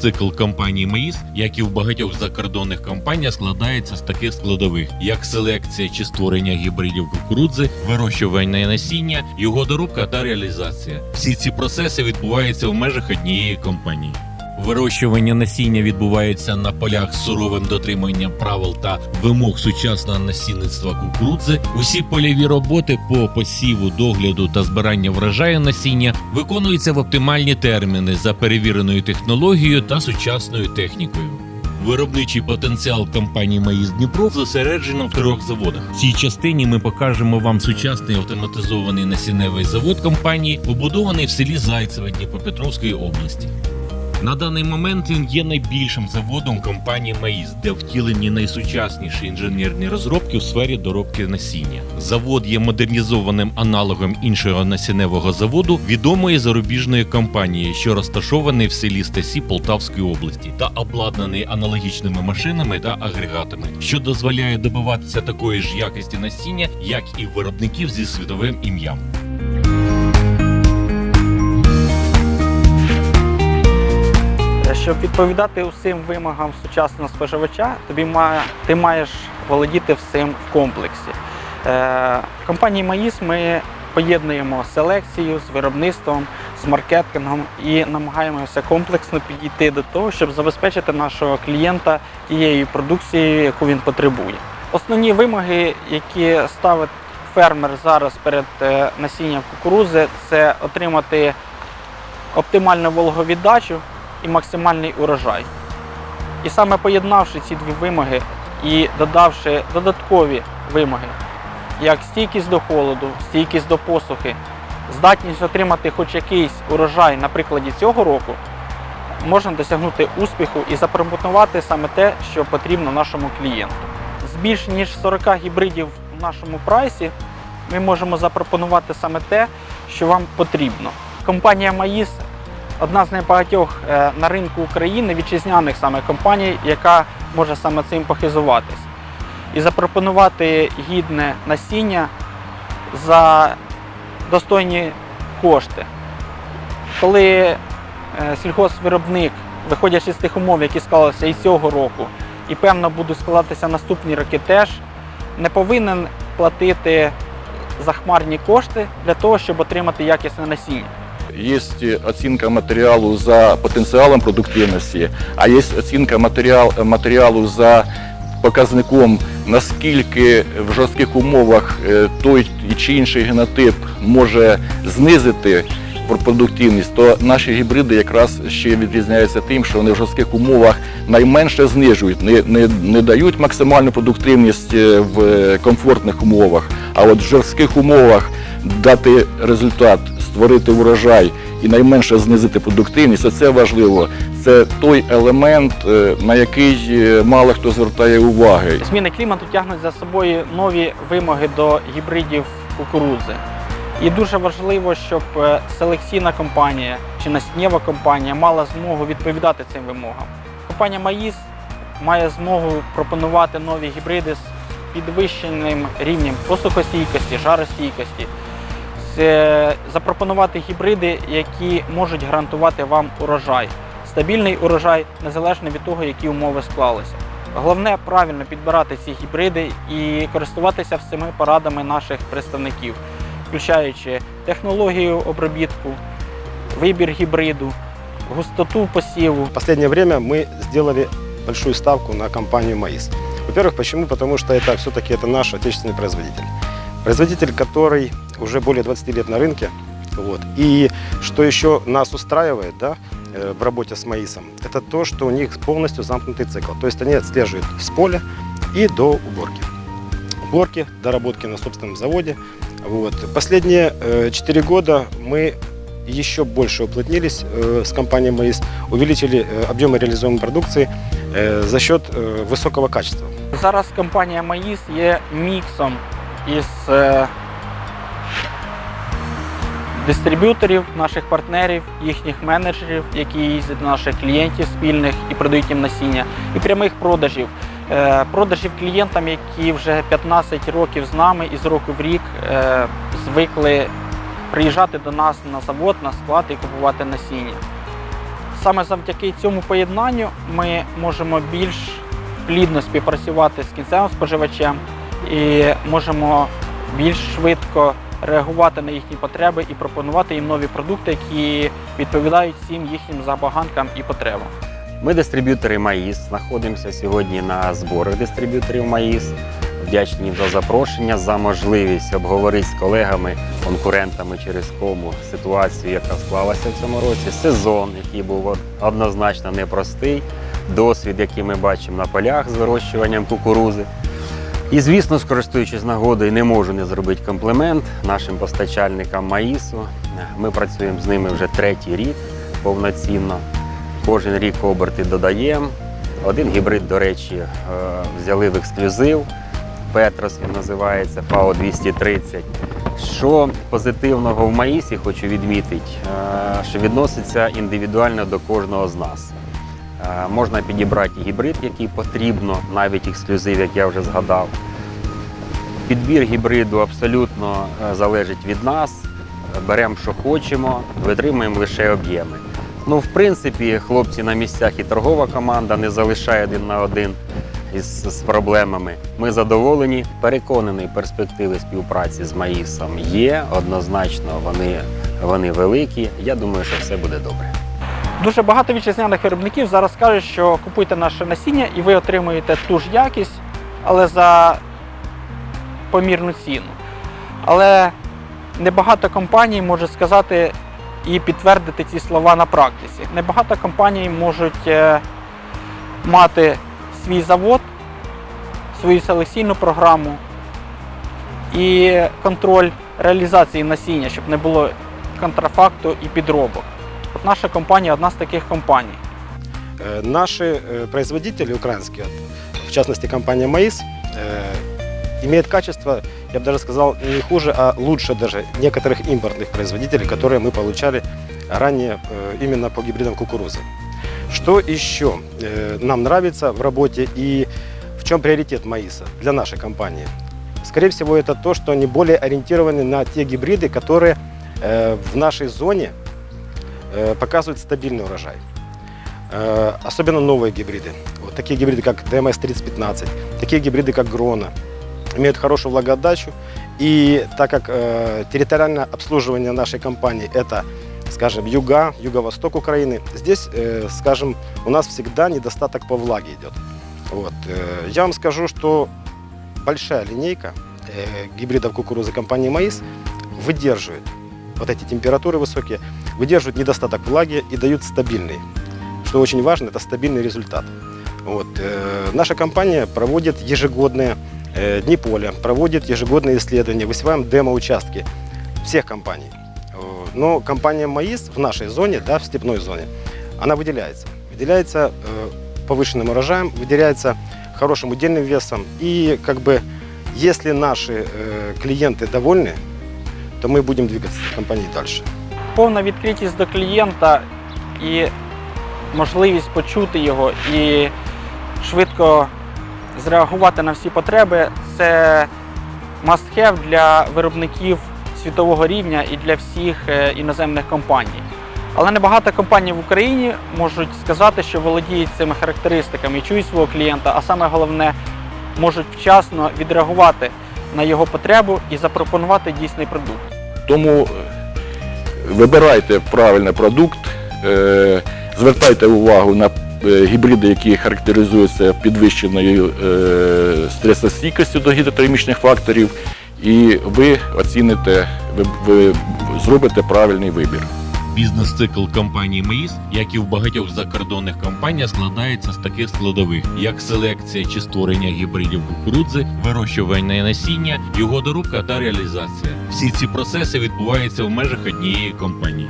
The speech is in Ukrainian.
Бізнес-цикл компанії МАІС, як і в багатьох закордонних компаніях, складається з таких складових, як селекція чи створення гібридів кукурудзи, вирощування насіння, його доробка та реалізація. Всі ці процеси відбуваються в межах однієї компанії. Вирощування насіння відбувається на полях з суровим дотриманням правил та вимог сучасного насінництва кукурудзи. Усі польові роботи по посіву, догляду та збирання врожаю насіння виконуються в оптимальні терміни за перевіреною технологією та сучасною технікою. Виробничий потенціал компанії Маїс Дніпро зосереджено в трьох заводах. В цій частині ми покажемо вам сучасний автоматизований насінневий завод компанії, побудований в селі Зайцеве Дніпропетровської області. На даний момент він є найбільшим заводом компанії Маїс, де втілені найсучасніші інженерні розробки у сфері доробки насіння. Завод є модернізованим аналогом іншого насінневого заводу відомої зарубіжної компанії, що розташований в селі Стасі Полтавської області, та обладнаний аналогічними машинами та агрегатами, що дозволяє добиватися такої ж якості насіння, як і виробників зі світовим ім'ям. Щоб відповідати усім вимогам сучасного споживача, тобі має, ти маєш володіти всім в комплексі. Е, компанії Маїс ми поєднуємо селекцію з виробництвом, з маркетингом і намагаємося комплексно підійти до того, щоб забезпечити нашого клієнта тією продукцією, яку він потребує. Основні вимоги, які ставить фермер зараз перед е, насінням кукурузи, це отримати оптимальну вологовіддачу і максимальний урожай. І саме поєднавши ці дві вимоги і додавши додаткові вимоги, як стійкість до холоду, стійкість до посухи, здатність отримати хоч якийсь урожай на прикладі цього року, можна досягнути успіху і запропонувати саме те, що потрібно нашому клієнту. З більш ніж 40 гібридів в нашому прайсі ми можемо запропонувати саме те, що вам потрібно. Компанія Маїс одна з найбагатьох е, на ринку України вітчизняних саме компаній, яка може саме цим похизуватись. І запропонувати гідне насіння за достойні кошти. Коли е, сільхозвиробник, виходячи з тих умов, які склалися і цього року, і певно будуть складатися наступні роки теж, не повинен платити захмарні кошти для того, щоб отримати якісне насіння. Есть оцінка матеріалу за потенціалом продуктивності, а є оцінка матеріал, матеріалу за показником, наскільки в жорстких умовах е, той чи інший генотип може знизити продуктивність, то наші гібриди якраз ще відрізняються тим, що вони в жорстких умовах найменше знижують, не, не, не дають максимальну продуктивність е, в комфортних умовах, а от в жорстких умовах дати результат, створити урожай і найменше знизити продуктивність, оце важливо. Це той елемент, е, на який е, мало хто звертає уваги. Зміни клімату тягнуть за собою нові вимоги до гібридів кукурудзи. І дуже важливо, щоб е, селекційна компанія чи насіннєва компанія мала змогу відповідати цим вимогам. Компанія Маїс має змогу пропонувати нові гібриди з підвищеним рівнем посухостійкості, жаростійкості, запропонувати гібриди, які можуть гарантувати вам урожай, стабільний урожай незалежно від того, які умови склалися. Головне правильно підбирати ці гібриди і користуватися всіми порадами наших представників, включаючи технологію обробітку, вибір гібриду, густоту посіву. В последнее время мы сделали большую ставку на компанию МАИС. Во-первых, почему? Потому что это все-таки это наш отечественный производитель. Производитель, который уже более 20 лет на рынке. Вот. И что еще нас устраивает да, э, в работе с МАИСом, это то, что у них полностью замкнутый цикл. То есть они отслеживают с поля и до уборки. Уборки, доработки на собственном заводе. Вот. Последние э, 4 года мы еще больше уплотнились э, с компанией МАИС, увеличили э, объемы реализуемой продукции э, за счет э, высокого качества. Зараз компанія Маїс є міксом із е, дистриб'юторів, наших партнерів, їхніх менеджерів, які їздять до наших клієнтів спільних і продають їм насіння, і прямих продажів. Е, Продажів клієнтам, які вже 15 років з нами і з року в рік е, звикли приїжджати до нас на завод, на склад і купувати насіння. саме завдяки цьому поєднанню ми можемо більш плідно співпрацювати з кінцевим споживачем і можемо більш швидко реагувати на їхні потреби і пропонувати їм нові продукти, які відповідають всім їхнім забаганкам і потребам. Ми дистриб'ютори Маїс. Знаходимося сьогодні на зборах дистриб'юторів Маїс. Вдячні за запрошення, за можливість обговорити з колегами, конкурентами через кому ситуацію, яка склалася в цьому році. Сезон, який був однозначно непростий, досвід, який ми бачимо на полях з вирощуванням кукурузи. І, звісно, скористуючись нагодою, не можу не зробити комплімент нашим постачальникам Маїсу. Ми працюємо з ними вже третій рік повноцінно. Кожен рік оберти додаємо. Один гібрид, до речі, е, взяли в ексклюзив. Петрос він називається ФАО 230. Що позитивного в Маїсі хочу відмітити, е, що відноситься індивідуально до кожного з нас. Е, Можна підібрати гібрид, який потрібно, навіть ексклюзив, як я вже згадав. Підбір гібриду абсолютно е, залежить від нас. Беремо, що хочемо, витримуємо лише об'єми. Ну, в принципі, хлопці на місцях і торгова команда не залишає один на один із з проблемами. Ми задоволені, переконані, перспективи співпраці з Маїсом є. Однозначно, вони, вони великі. Я думаю, що все буде добре. Дуже багато вітчизняних виробників зараз кажуть, що купуйте наше насіння і ви отримуєте ту ж якість, але за помірну ціну. Але небагато компаній може сказати і підтвердити ці слова на практиці. Небагато компаній можуть е, мати свій завод, свою селекційну програму і контроль реалізації насіння, щоб не було контрафакту і підробок. Наша компанія одна з таких компаній. Э, Наши э, производители украинские, в частности компания МАИС, э, имеет качество, я бы даже сказал, не хуже, а лучше даже некоторых импортных производителей, которые мы получали ранее именно по гибридам кукурузы. Что еще нам нравится в работе и в чем приоритет МАИСа для нашей компании? Скорее всего, это то, что они более ориентированы на те гибриды, которые в нашей зоне показывают стабильный урожай. Э, Особенно новые гибриды. Вот такие гибриды, как DMS-3015, такие гибриды, как Грона, имеют хорошую влагоотдачу. И так как э, территориальное обслуживание нашей компании – это, скажем, юга, юго-восток Украины, здесь, э, скажем, у нас всегда недостаток по влаге идет. Вот. э, Я вам скажу, что большая линейка э, гибридов кукурузы компании «Маис» выдерживает вот эти температуры высокие, выдерживают недостаток влаги и дают стабильный. Что очень важно, это стабильный результат. Вот. э, Наша компания проводит ежегодные э, дни поля, проводит ежегодные исследования, высеваем демо-участки всех компаний. Э, Но компания МАИС в нашей зоне, да, в степной зоне, она выделяется. Выделяется повышенным урожаем, выделяется хорошим удельным весом. И как бы, если наши клиенты довольны, то мы будем двигаться с компанией дальше. Повна відкритість до клієнта і можливість почути його і швидко зреагувати на всі потреби це must-have для виробників світового рівня і для всіх е, іноземних компаній. Але небагато компаній в Україні можуть сказати, що володіють цими характеристиками і чують свого клієнта, а саме головне, можуть вчасно відреагувати на його потребу і запропонувати дійсний продукт. Тому е, вибирайте правильний продукт, е, звертайте увагу на е, гібриди, які характеризуються підвищеною стресостійкістю до гідротермічних факторів, і ви оціните, ви зробите правильний вибір. Бізнес-цикл компанії МАїс, як і в багатьох закордонних компаніях, складається з таких складових, як селекція чи створення гібридів кукурудзи, вирощування насіння, його доробка та реалізація. Всі ці процеси відбуваються в межах однієї компанії.